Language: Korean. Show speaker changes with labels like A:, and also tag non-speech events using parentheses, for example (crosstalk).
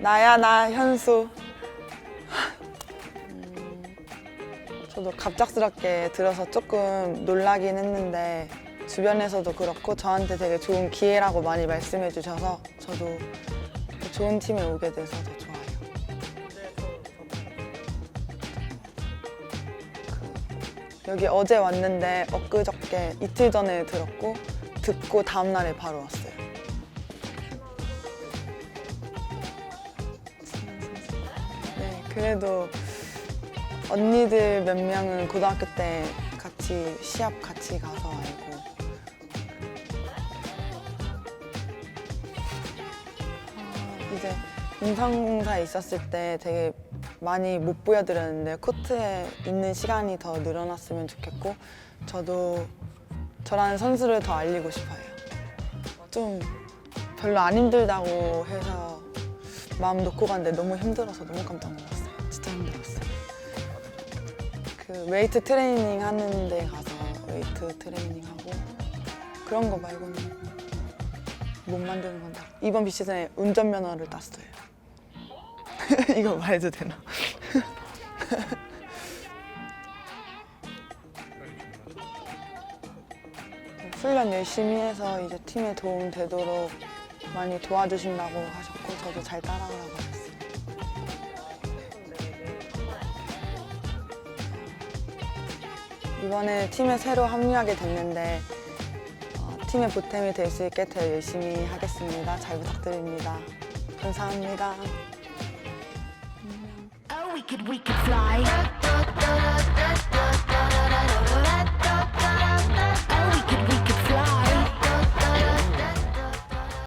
A: 나야 나 현수. 음, 저도 갑작스럽게 들어서 조금 놀라긴 했는데 주변에서도 그렇고 저한테 되게 좋은 기회라고 많이 말씀해 주셔서 저도 좋은 팀에 오게 돼서 더 좋아요. 그, 여기 어제 왔는데 엊그저께 이틀 전에 들었고 듣고 다음 날에 바로 왔어요. 그래도 언니들 몇 명은 고등학교 때 같이 시합 같이 가서 알고 아, 이제 인상공사에 있었을 때 되게 많이 못 보여드렸는데 코트에 있는 시간이 더 늘어났으면 좋겠고 저도 저라는 선수를 더 알리고 싶어요. 좀 별로 안 힘들다고 해서 마음 놓고 갔는데 너무 힘들어서 너무 깜짝 놀랐어요. 진짜 힘들었어요. 그 웨이트 트레이닝 하는 데 가서 웨이트 트레이닝 하고 그런 거 말고는 못 만드는 건다. 이번 비시즌에 운전면허를 땄어요. (laughs) 이거 말해도 되나? (laughs) 훈련 열심히 해서 이제 팀에 도움 되도록 많이 도와주신다고 하셨고 저도 잘 따라오라고 하셨어요. 이번에 팀에 새로 합류하게 됐는데 어, 팀의 보탬이 될 수 있게 더 열심히 하겠습니다. 잘 부탁드립니다. 감사합니다.
B: Oh.